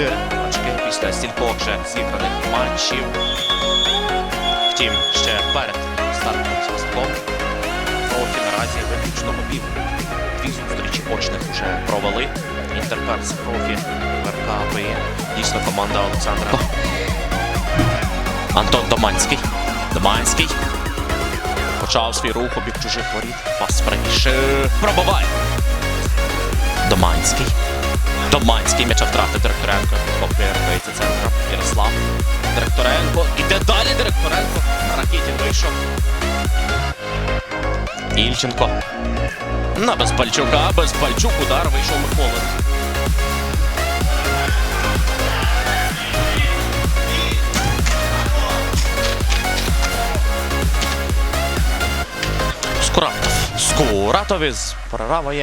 4 очки після стількох вже зіграних матчів. Втім, ще перед стартом свистком профі наразі виключно побів. Дві зустрічі очних вже провели. Інтерперс профі ВРК Дійсно команда Олександра. Антон Доманський. Доманський. Почав свій рух обік чужих воріт. Пас правіше. Пробиває. Доманський. Доманський м'яча втратив Директоренко. Поки рухається центром. Ярослав. Директоренко. Іде далі Директоренко. На ракеті вийшов. Ільченко. На Безпальчука. Безпальчук. Удар вийшов Миколин. Скуратов. Скуратов із прорава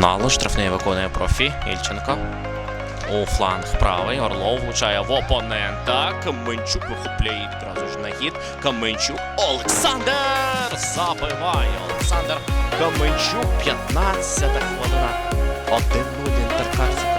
сигналу штрафний виконує профі Ільченко. У фланг правий. Орлов влучає в опонента. Каменчук вихопляє відразу ж на хід. Каменчук. Олександр забиває. Олександр Каменчук. 15 хвилина. 1-0 Інтеркар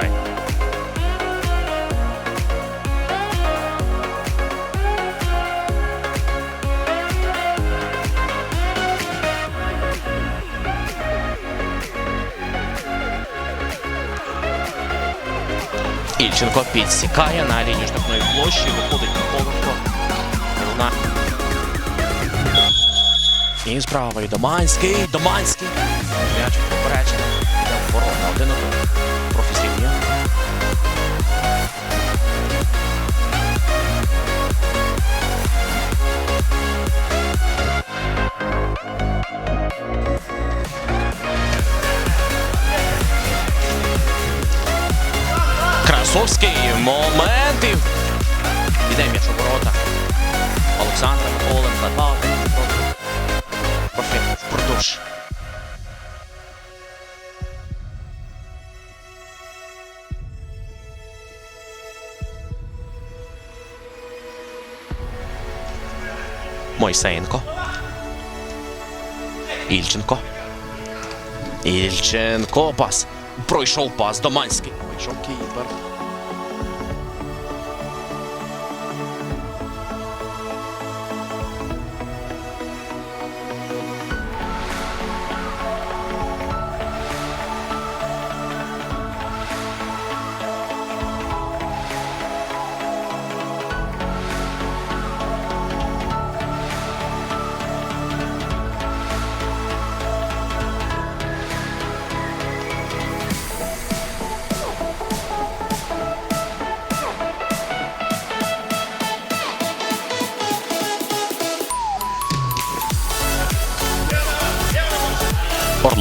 з підсікає на лінію штрафної площі. Виходить Миколенко. Луна. І справа і Доманський. Доманський. М'яч попереджений. Красовський момент. і Іде м'яч у ворота. Олександр Миколенко. Два проти. Впродовж. Мойсеєнко. Ільченко. Ільченко пас. Пройшов пас Доманський. Вийшов кіпер.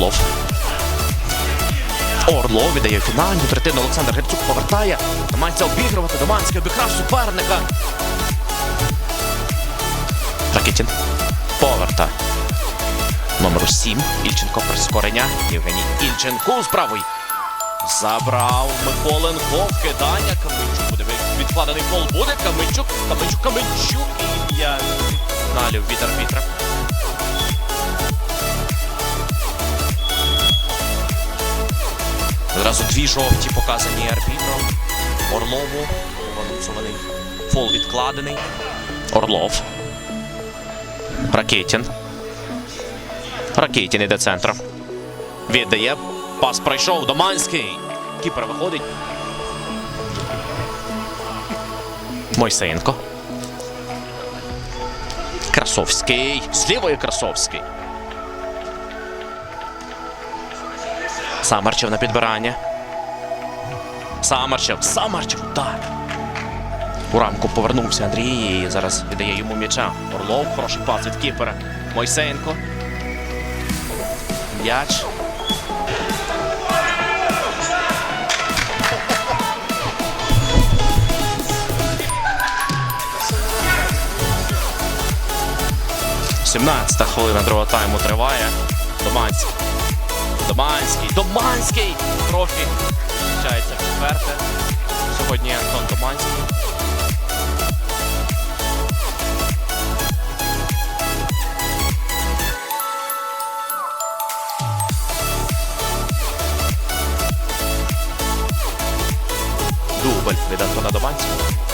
Орлов. Орлов віддає фінальну третину. Олександр Грицюк повертає. Намагається обігрувати. Доманський обіграв суперника. Ракетін. Поверта. Номеру 7. Ільченко прискорення. Євгеній Ільченко з правої. Забрав Миколенко. Вкидання. Каменчук буде відкладений фол. Буде Каменчук. Каменчук, Каменчук. І м'яч. Налів від арбітра. Одразу дві жовті показані арбітром. Орлову. Анонсований. Фол відкладений. Орлов. Ракетін. Ракетін іде центром. Віддає. Пас пройшов. Доманський. Кіпер виходить. Мойсеєнко. Красовський. З лівої Красовський. Самарчев на підбирання. Самарчев. Самарчев. Удар. У рамку повернувся Андрій і зараз віддає йому м'яча. Орлов. Хороший пас від кіпера. Мойсеєнко. М'яч. Сімнадцята хвилина другого тайму триває. Доманський. Доманський. Доманський. Трофі. Включається четверте. Сьогодні Антон Доманський. Дубль від Антона Доманського.